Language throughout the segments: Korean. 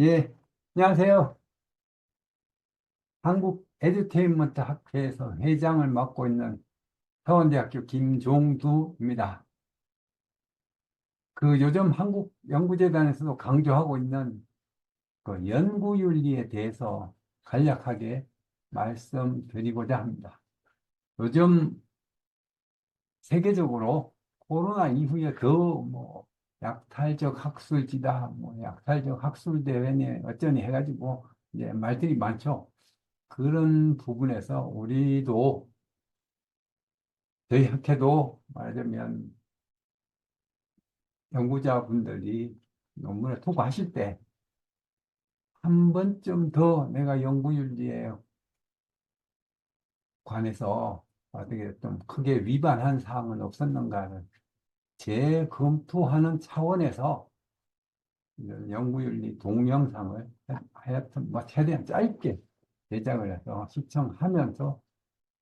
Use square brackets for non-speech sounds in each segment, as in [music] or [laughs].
예, 안녕하세요. 한국 에듀테인먼트 학회에서 회장을 맡고 있는 서원대학교 김종두입니다. 그 요즘 한국 연구재단에서도 강조하고 있는 그 연구윤리에 대해서 간략하게 말씀드리고자 합니다. 요즘 세계적으로 코로나 이후에 더뭐 약탈적 학술지다, 뭐 약탈적 학술 대회니 어쩌니 해가지고 이제 말들이 많죠. 그런 부분에서 우리도 저희 학회도 말하자면 연구자분들이 논문을 투고하실 때 한 번쯤 더 내가 연구윤리에 관해서 어떻게 좀 크게 위반한 사항은 없었는가를 재검토하는 차원에서 연구윤리 동영상을 하여튼 뭐 최대한 짧게 제작을 해서 시청하면서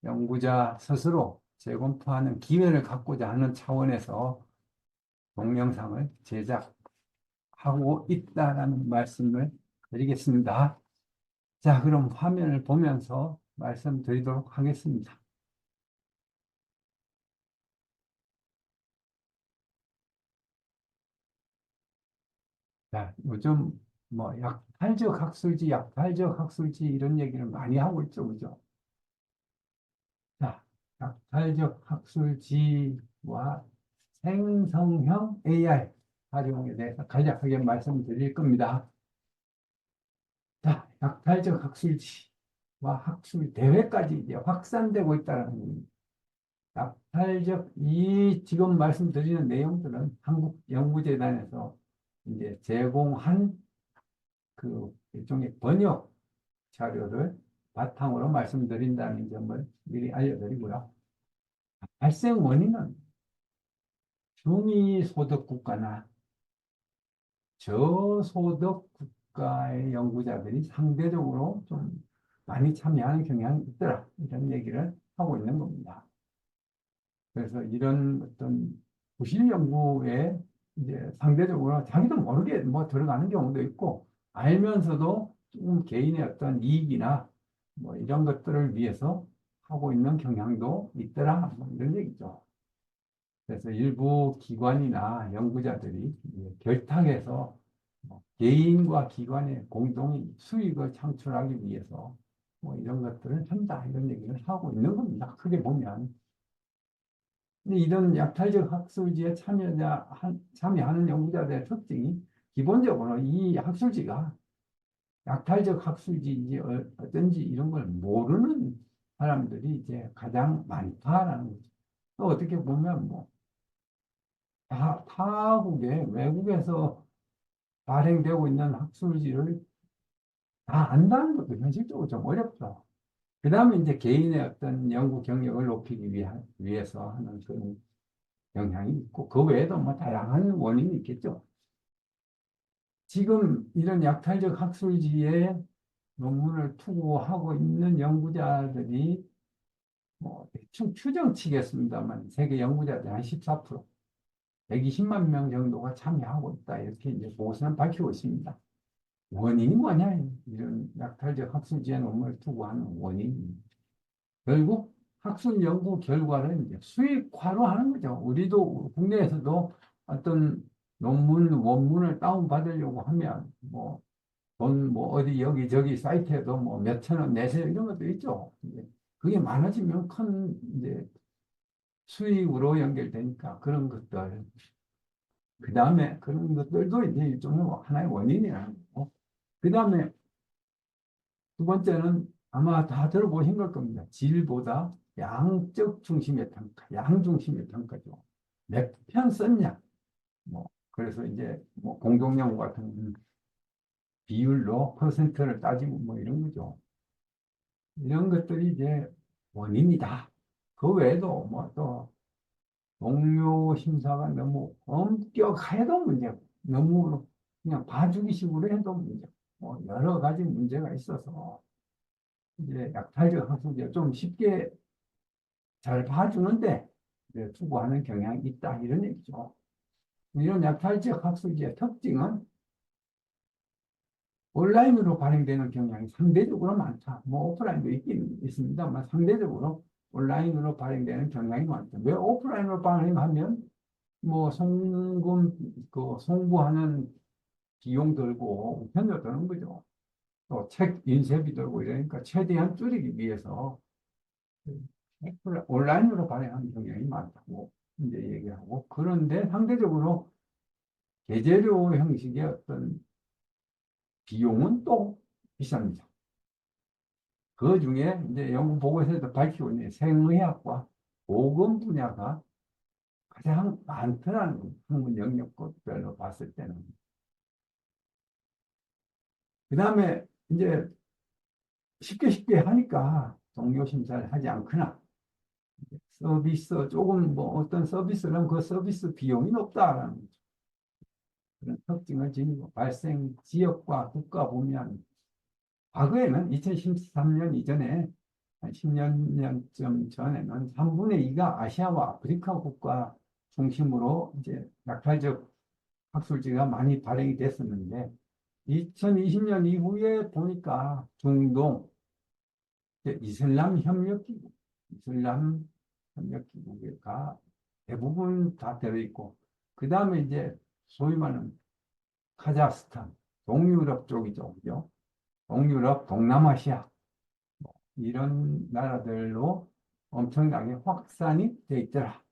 연구자 스스로 재검토하는 기회를 갖고자 하는 차원에서 동영상을 제작하고 있다라는 말씀을 드리겠습니다. 자, 그럼 화면을 보면서 말씀드리도록 하겠습니다. 자, 요즘 뭐 약탈적 학술지, 약탈적 학술지 이런 얘기를 많이 하고 있죠, 그죠? 자, 약탈적 학술지와 생성형 AI 활용에 대해서 간략하게 말씀드릴 겁니다. 자, 약탈적 학술지와 학술 대회까지 이제 확산되고 있다는 겁니다. 약탈적 이 지금 말씀드리는 내용들은 한국연구재단에서 이제 제공한 그 일종의 번역 자료를 바탕으로 말씀드린다는 점을 미리 알려드리고요. 발생 원인은 중위소득 국가나 저소득 국가의 연구자들이 상대적으로 좀 많이 참여하는 경향이 있더라. 이런 얘기를 하고 있는 겁니다. 그래서 이런 어떤 부실 연구에 이제 상대적으로 자기도 모르게 뭐 들어가는 경우도 있고 알면서도 조금 개인의 어떤 이익이나 뭐 이런 것들을 위해서 하고 있는 경향도 있더라 뭐 이런 얘기죠. 그래서 일부 기관이나 연구자들이 결탁해서 뭐 개인과 기관의 공동의 수익을 창출하기 위해서 뭐 이런 것들을 한다 이런 얘기를 하고 있는 겁니다. 크게 보면. 근데 이런 약탈적 학술지에 참여자, 참여하는 연구자들의 특징이 기본적으로 이 학술지가 약탈적 학술지인지 어, 어떤지 이런 걸 모르는 사람들이 이제 가장 많다라는 거죠. 또 어떻게 보면 뭐 타, 타국에 외국에서 발행되고 있는 학술지를 다 안다는 것도 현실적으로 좀 어렵죠. 그 다음에 이제 개인의 어떤 연구 경력을 높이기 위하, 위해서 하는 그런 영향이 있고, 그 외에도 뭐 다양한 원인이 있겠죠. 지금 이런 약탈적 학술지에 논문을 투고하고 있는 연구자들이 뭐 대충 추정 치겠습니다만 세계 연구자들 한 14%, 120만 명 정도가 참여하고 있다. 이렇게 이제 보고서는 밝히고 있습니다. 원인이 뭐냐? 이런 약탈적 학술지에 논문을 투고하는 원인이. 결국 학술 연구 결과를 이제 수익화로 하는 거죠. 우리도 국내에서도 어떤 논문, 원문을 다운받으려고 하면 뭐, 돈, 뭐, 어디, 여기저기 사이트에도 뭐 몇천 원 내세요. 이런 것도 있죠. 그게 많아지면 큰 이제 수익으로 연결되니까 그런 것들. 그 다음에 그런 것들도 이제 일종의 하나의 원인이라는 거고. 그 다음에 두 번째는 아마 다 들어보신 걸 겁니다. 질보다 양적 중심의 평가, 양 중심의 평가죠. 몇 편 썼냐. 뭐, 그래서 이제 뭐 공동연구 같은 비율로 퍼센트를 따지고 뭐 이런 거죠. 이런 것들이 이제 원인이다. 그 외에도 뭐 또 동료 심사가 너무 엄격해도 문제고 너무 그냥 봐주기식으로 해도 문제고 뭐 여러 가지 문제가 있어서 이제 약탈적 학술지가 좀 쉽게 잘 봐주는데 이제 투고하는 경향이 있다 이런 얘기죠. 이런 약탈적 학술지의 특징은 온라인으로 발행되는 경향이 상대적으로 많다. 뭐 오프라인도 있긴 있습니다만 상대적으로 온라인으로 발행되는 경향이 많다. 왜 오프라인으로 발행하면 뭐 송금 그 송부하는 비용 들고 편도 드는 거죠. 또 책 인쇄비 들고 이러니까 최대한 줄이기 위해서 오프라- 온라인으로 발행하는 경향이 많다고 이제 얘기하고 그런데 상대적으로 계제료 형식의 어떤 비용은 또 비쌉니다. 그 중에 이제 연구 보고서에도 밝히고 있는 생의학과 보건 분야가 가장 많더라는. 학문 영역별로 봤을 때는. 그 다음에 이제 쉽게 쉽게 하니까 동료 심사를 하지 않거나 서비스 조금 뭐 어떤 서비스는 그 서비스 비용이 높다라는 거죠. 그런 특징을 지니고 발생 지역과 국가 보면 과거에는 2013년 이전에 한 10년쯤 전에는 3분의 2가 아시아와 아프리카 국가 중심으로 이제 약탈적 학술지가 많이 발행이 됐었는데 2020년 이후에 보니까 중동 이슬람 협력기구, 이슬람 협력기구가 대부분 다 들어있고 그 다음에 이제 소위 말하는 카자흐스탄, 동유럽 쪽이죠, 그죠? 동유럽, 동남아시아 뭐 이런 나라들로 엄청나게 확산이 돼 있더라.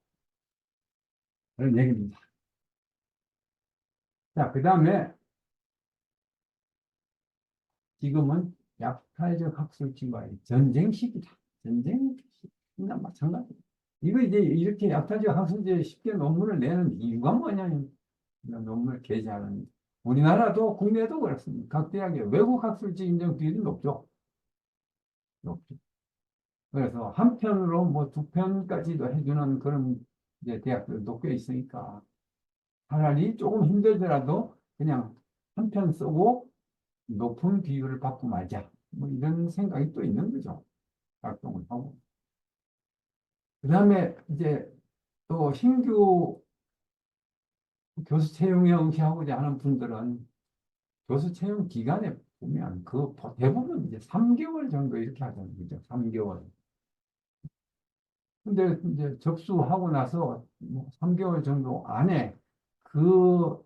그런 얘기입니다. 자, 그 다음에 지금은 약탈적 학술지와의 전쟁 시기다. 전쟁 시기나 마찬가지. 이거 이제 이렇게 약탈적 학술지에 쉽게 논문을 내는 이유가 뭐냐면 논문을 게재하는 우리나라도 국내도 그렇습니다. 각 대학의 외국 학술지 인정 비율이 높죠. 높죠. 그래서 한 편으로 뭐 두 편까지도 해주는 그런 이제 대학들도 꽤 있으니까 차라리 조금 힘들더라도 그냥 한 편 쓰고 높은 비율을 받고 말자. 뭐 이런 생각이 또 있는 거죠. 활동을 하고. 그 다음에 이제 또 신규 교수 채용에 응시하고자 하는 분들은 교수 채용 기간에 보면 그 대부분 이제 3개월 정도 이렇게 하잖아요. 그죠? 3개월. 근데 이제 접수하고 나서 뭐 3개월 정도 안에 그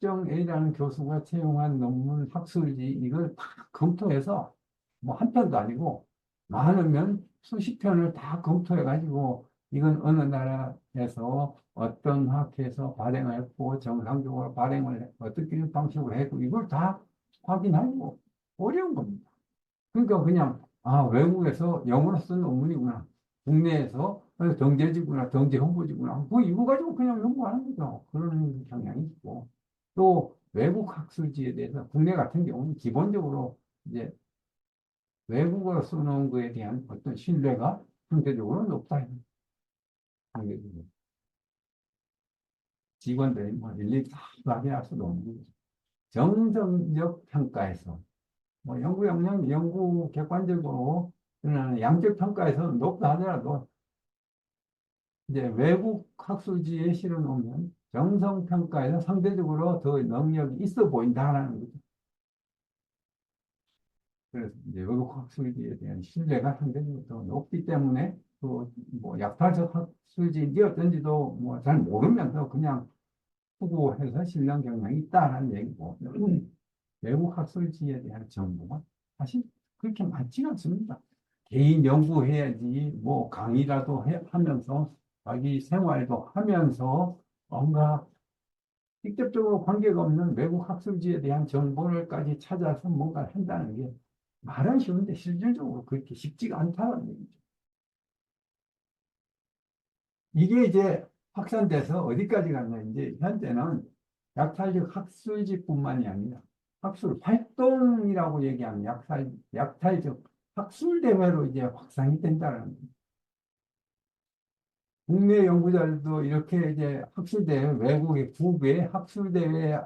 특정 A라는 교수가 채용한 논문 학술지 이걸 다 검토해서 뭐 한 편도 아니고 많으면 수십 편을 다 검토해 가지고 이건 어느 나라에서 어떤 학회에서 발행했고 정상적으로 발행을 해- 어떻게 방식으로 했고 이걸 다 확인하고 어려운 겁니다. 그러니까 그냥 아 외국에서 영어로 쓴 논문이구나 국내에서 경제지구나 경제 홍보지구나 뭐 이거 가지고 그냥 연구하는 거죠. 그런 경향이 있고 또 외국 학술지에 대해서 국내 같은 경우는 기본적으로 이제 외국어로 써놓은 거에 대한 어떤 신뢰가 상대적으로 높다. 상대적으로. 직원들이 뭐 일일이 다 확인할 수도 없는 거죠. 정성적 평가에서 뭐 연구 역량, 연구 객관적으로 양적 평가에서는 높다 하더라도 이제 외국 학술지에 실어 놓으면 정성 평가에서 상대적으로 더 능력이 있어 보인다라는 거죠. 그래서 이제 외국 학술지에 대한 신뢰가 상대적으로 더 높기 때문에 그뭐 약탈적 학술지인지 어떤지도 뭐 잘 모르면서 그냥 후보해서 신뢰 경향이 있다라는 얘기고 외국 학술지에 대한 정보가 사실 그렇게 많지가 않습니다. 개인 연구해야지 뭐 강의라도 해- 하면서 자기 생활도 하면서 뭔가 직접적으로 관계가 없는 외국 학술지에 대한 정보를까지 찾아서 뭔가를 한다는 게 말은 쉬운데 실질적으로 그렇게 쉽지가 않다는 얘기죠. 이게 이제 확산돼서 어디까지 갔냐. 이제 현재는 약탈적 학술지뿐만이 아니라 학술 활동이라고 얘기하는 약탈, 약탈적 학술 대회로 이제 확산이 된다는. 국내 연구자들도 이렇게 이제 학술대회, 외국의 국외 학술대회에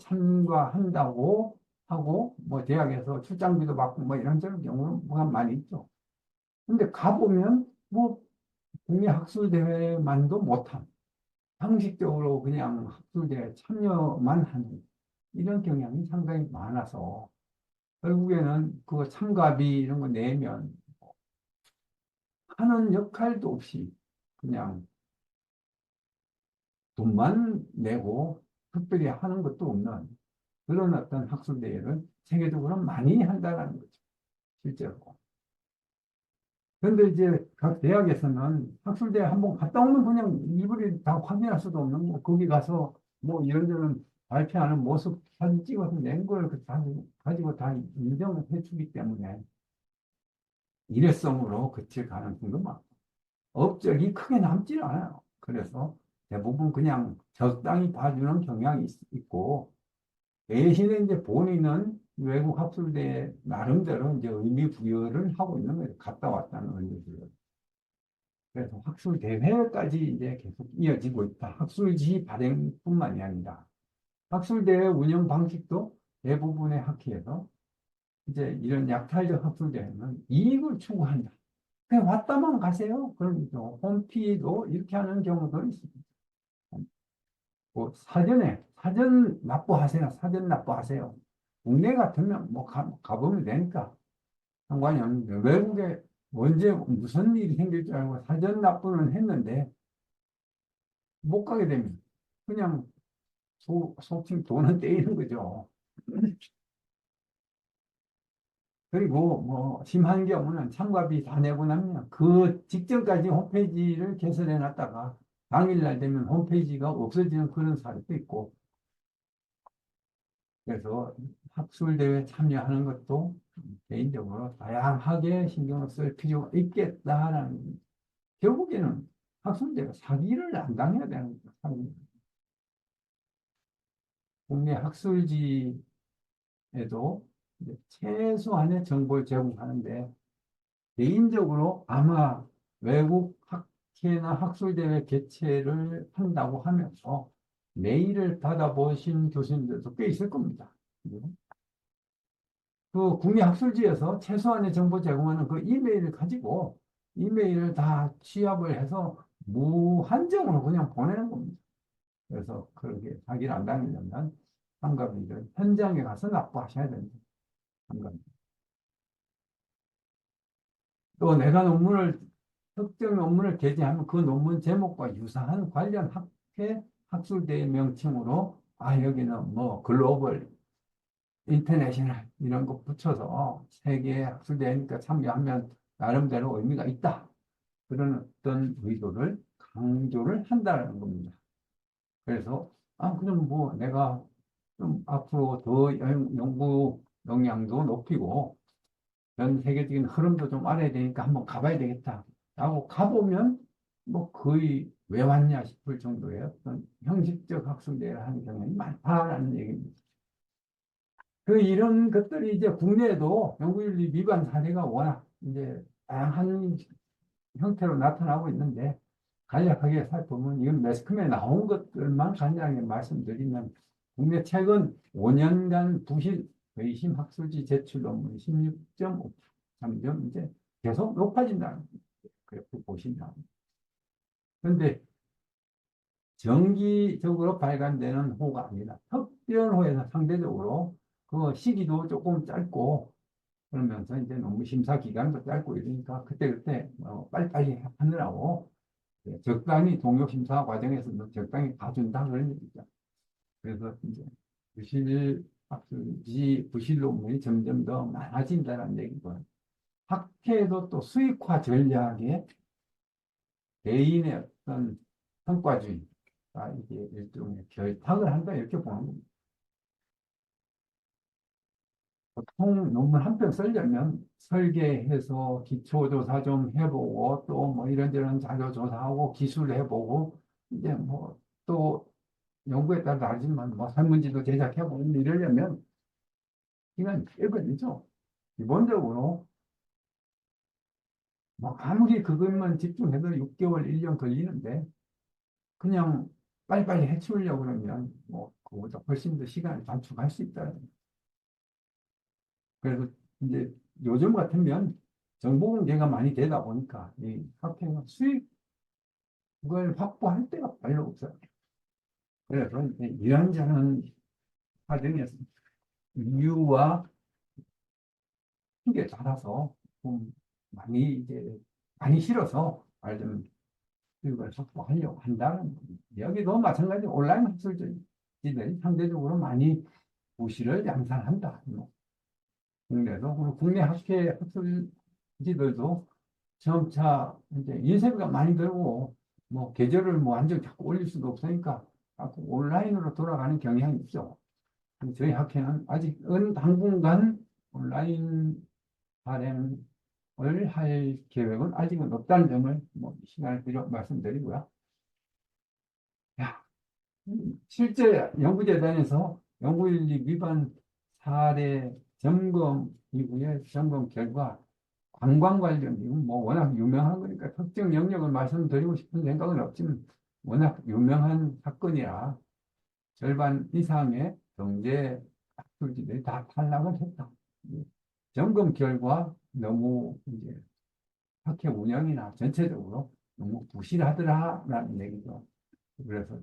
참가한다고 하고, 뭐 대학에서 출장비도 받고 뭐 이런저런 경우가 많이 있죠. 근데 가보면 뭐 국내 학술대회만도 못한, 상식적으로 그냥 학술대회 참여만 하는 이런 경향이 상당히 많아서 결국에는 그 참가비 이런 거 내면 하는 역할도 없이 그냥 돈만 내고 특별히 하는 것도 없는 그런 어떤 학술대회를 세계적으로 많이 한다는 거죠. 실제로. 그런데 이제 각 대학에서는 학술대회 한 번 갔다 오면 그냥 일부러 다 확인할 수도 없는 거 거기 가서 뭐 이런저런 발표하는 모습 사진 찍어서 낸 걸 가지고, 가지고 다 인정을 해주기 때문에 일회성으로 그칠 가능성도 많고 업적이 크게 남질 않아요. 그래서 대부분 그냥 적당히 봐주는 경향이 있- 있고 대신에 이제 본인은 외국 학술대 나름대로 이제 의미 부여를 하고 있는 거예요. 갔다 왔다는 의미 부여. 그래서 학술 대회까지 이제 계속 이어지고 있다. 학술지 발행뿐만이 아니라 학술 대회 운영 방식도 대부분의 학회에서 이제 이런 약탈적 학술 대회는 이익을 추구한다. 그냥 왔다만 가세요. 그럼 또 홈피도 이렇게 하는 경우도 있습니다. 뭐 사전에 사전 납부하세요. 사전 납부하세요. 국내 같으면 뭐 가, 가보면 되니까 상관이 없는데 외국에 언제 무슨 일이 생길 줄 알고 사전 납부는 했는데 못 가게 되면 그냥 소, 속칭 돈은 [laughs] 떼이는 거죠. 그리고 뭐 심한 경우는 참가비 다 내고 나면 그 직전까지 홈페이지를 개설해 놨다가 당일날 되면 홈페이지가 없어지는 그런 사례도 있고 그래서 학술대회 참여하는 것도 개인적으로 다양하게 신경을 쓸 필요가 있겠다라는 결국에는 학술대회 사기를 안 당해야 되는. 사기. 국내 학술지에도 최소한의 정보를 제공하는데 개인적으로 아마 외국 학회나 학술대회 개최를 한다고 하면서 메일을 받아보신 교수님들도 꽤 있을 겁니다. 그 국내 학술지에서 최소한의 정보 제공하는 그 이메일을 가지고 이메일을 다 취합을 해서 무한정으로 그냥 보내는 겁니다. 그래서 그렇게 사기를 안 당하려면 상가비를 현장에 가서 납부하셔야 됩니다. 상가비. 또 내가 논문을 특정 논문을 게재하면 그 논문 제목과 유사한 관련 학회 학술대의 명칭으로 아 여기는 뭐 글로벌 인터내셔널 이런 거 붙여서 세계 학술대회니까 참여하면 나름대로 의미가 있다. 그런 어떤 의도를 강조를 한다는 겁니다. 그래서 아 그럼 뭐 내가 좀 앞으로 더 연- 연구 역량도 높이고 전 세계적인 흐름도 좀 알아야 되니까 한번 가봐야 되겠다. 라고 가보면 뭐 거의 왜 왔냐 싶을 정도의 어떤 형식적 학술대회를 하는 경향이 많다라는 얘기입니다. 그 이런 것들이 이제 국내에도 연구윤리 위반 사례가 워낙 이제 다양한 형태로 나타나고 있는데 간략하게 살펴보면 이건 매스컴에 나온 것들만 간략하게 말씀드리면 국내 최근 5년간 부실 의심 학술지 제출 논문 16.5 점점 이제 계속 높아진다는 그래프 보신다. 그런데 정기적으로 발간되는 호가 아니라 특별호에서 상대적으로 그 시기도 조금 짧고 그러면서 이제 논문 심사 기간도 짧고 이러니까 그때그때 뭐 빨리빨리 하느라고 예, 적당히 동력 심사 과정에서도 적당히 봐준다 그런 얘기죠. 그래서 이제 91 앞서지 부실 논문이 점점 더 많아진다는 얘기고 학회도 또 수익화 전략에 개인의 어떤 성과주의가 이게 일종의 결탁을 한다 이렇게 보는 겁니다. 보통 논문 한 편 쓰려면 설계해서 기초조사 좀 해보고 또 뭐 이런저런 자료 조사하고 기술 해보고 이제 뭐 또 연구에 따라 다르지만 뭐 설문지도 제작해보고 이러려면 시간이 꽤 걸리죠. 기본적으로 뭐 아무리 그것만 집중해도 6개월, 1년 걸리는데 그냥 빨리빨리 해치우려고 그러면 뭐 그거보다 훨씬 더 시간을 단축할 수 있다. 그래서 이제 요즘 같으면 정보 공개가 많이 되다 보니까 이 학회가 수익을 확보할 데가 별로 없어요. 그래서 이런저런 과정에서 이유와 핑계 달아서 좀 많이 이제 많이 싫어서 말좀 교육을 확보하려고 한다는. 여기도 마찬가지 온라인 학술지들이 상대적으로 많이 부실을 양산한다. 그리고 국내 학회 학술지들도 점차 이제 인쇄비가 많이 들고 뭐 계절을 뭐 완전 자꾸 올릴 수도 없으니까 온라인으로 돌아가는 경향이 있죠. 저희 학회는 아직은 당분간 온라인 발행을 할 계획은 아직은 없다는 점을 뭐 시간을 들여 말씀드리고요. 야, 음, 실제 연구재단에서 연구윤리 위반 사례 점검 이후에 점검 결과 관광 관련 이건 뭐 워낙 유명한 거니까 특정 영역을 말씀드리고 싶은 생각은 없지만 워낙 유명한 사건이라 절반 이상의 경제 학술지들이 다 탈락을 했다. 점검 결과 너무 이제 학회 운영이나 전체적으로 너무 부실하더라라는 얘기죠. 그래서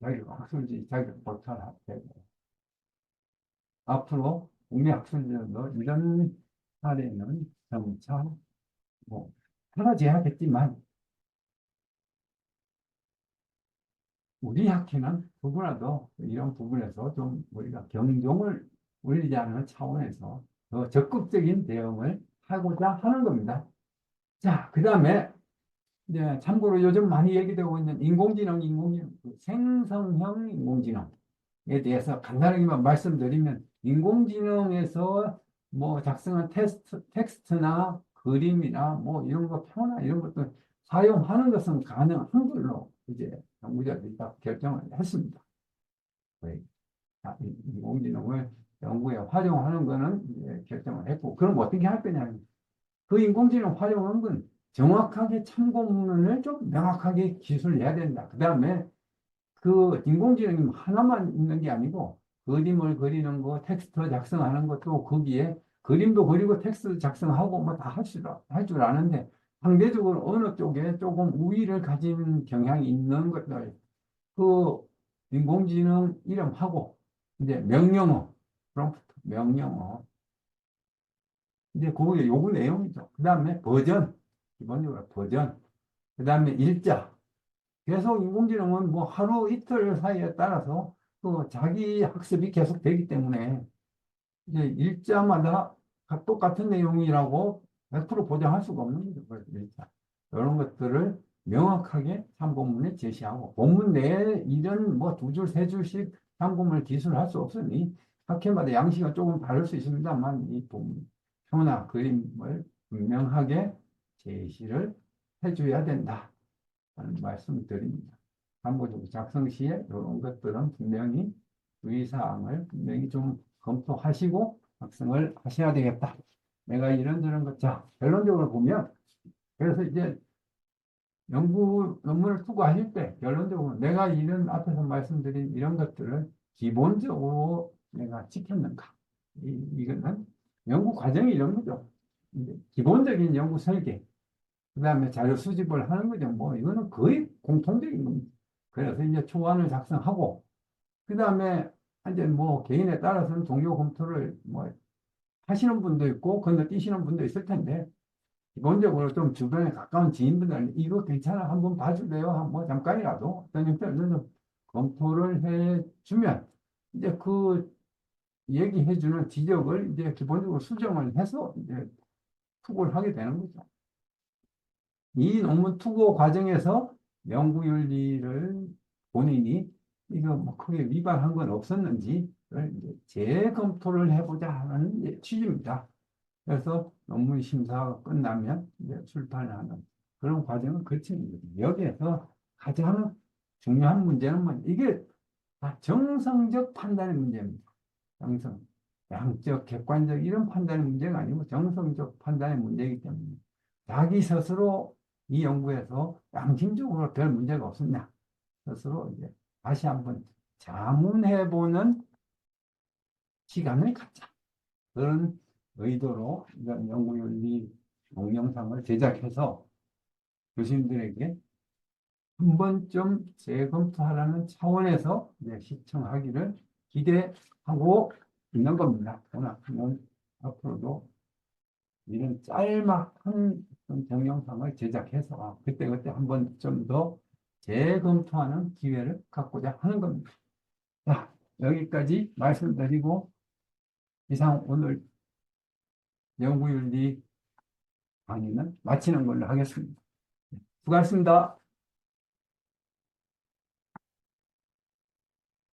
자기가 학술지 자격 박탈되고 앞으로 국내 학술지도 이런 사례는 점차 뭐 사라져야겠지만 우리 학회는 누구라도 이런 부분에서 좀 우리가 경종을 울리지 않는 차원에서 더 적극적인 대응을 하고자 하는 겁니다. 자, 그 다음에 이제 참고로 요즘 많이 얘기되고 있는 인공지능, 인공지능, 그 생성형 인공지능에 대해서 간단하게만 말씀드리면 인공지능에서 뭐 작성한 테스트, 텍스트나 그림이나 뭐 이런 거 표나 이런 것들 사용하는 것은 가능한 걸로 이제 연구자들이 다 결정을 했습니다. 아, 인공지능을 연구에 활용하는 거는 결정을 했고, 그럼 어떻게 할 거냐면, 그 인공지능 활용하는 건 정확하게 참고문을 좀 명확하게 기술해야 된다. 그 다음에 그 인공지능이 하나만 있는 게 아니고, 그림을 그리는 거, 텍스트 작성하는 것도 거기에 그림도 그리고 텍스트 작성하고 뭐 다 할 줄 아는데, 상대적으로 어느 쪽에 조금 우위를 가진 경향이 있는 것들, 그 인공지능 이름하고, 이제 명령어, 프롬프트, 명령어. 이제 그게 요구 내용이죠. 그 다음에 버전, 기본적으로 버전. 그 다음에 일자. 계속 인공지능은 뭐 하루 이틀 사이에 따라서 또 자기 학습이 계속 되기 때문에 이제 일자마다 똑같은 내용이라고 100% 보장할 수가 없는 거죠. 일자. 이런 것들을 명확하게 참고문에 제시하고 본문 내에 이런 뭐 두 줄, 세 줄씩 참고문을 기술할 수 없으니 학회마다 양식은 조금 다를 수 있습니다만 이 본문, 표나 그림을 분명하게 제시를 해줘야 된다. 라는 말씀을 드립니다. 참고적으로 작성 시에 이런 것들은 분명히 주의사항을 분명히 좀 검토하시고 작성을 하셔야 되겠다. 내가 이런 저런 것, 자, 결론적으로 보면, 그래서 이제 연구 논문을 투고하실 때, 결론적으로 내가 이런 앞에서 말씀드린 이런 것들을 기본적으로 내가 지켰는가. 이, 이거는 연구 과정이 이런 거죠. 기본적인 연구 설계, 그 다음에 자료 수집을 하는 거죠. 뭐, 이거는 거의 공통적인 겁니다. 그래서 이제 초안을 작성하고, 그 다음에 이제 뭐 개인에 따라서는 동료 검토를 뭐 하시는 분도 있고, 건너뛰시는 분도 있을 텐데, 기본적으로 좀 주변에 가까운 지인분들은 이거 괜찮아. 한번 봐줄래요? 뭐 잠깐이라도 어떤 형태로 검토를 해주면, 이제 그 얘기해주는 지적을 이제 기본적으로 수정을 해서 이제 투고를 하게 되는 거죠. 이 논문 투고 과정에서 연구윤리를 본인이 이거 뭐 크게 위반한 건 없었는지를 이제 재검토를 해보자 하는 취지입니다. 그래서 논문 심사가 끝나면 이제 출판을 하는 그런 과정을 거치는 거죠. 여기에서 가장 중요한 문제는 뭐 이게 다 정성적 판단의 문제입니다. 정성. 양적, 객관적 이런 판단의 문제가 아니고 정성적 판단의 문제이기 때문에 자기 스스로 이 연구에서 양심적으로 별 문제가 없었냐 스스로 이제 다시 한번 자문해보는 시간을 갖자. 그런 의도로 이런 연구윤리 동영상을 제작해서 교수님들에게 한 번쯤 재검토하라는 차원에서 시청하기를 기대합니다. 하고 있는 겁니다. 저는 앞으로도 이런 짤막한 동영상을 제작해서 그때그때 한번 좀더 재검토하는 기회를 갖고자 하는 겁니다. 자, 여기까지 말씀드리고 이상 오늘 연구윤리 강의는 마치는 걸로 하겠습니다. 수고하셨습니다.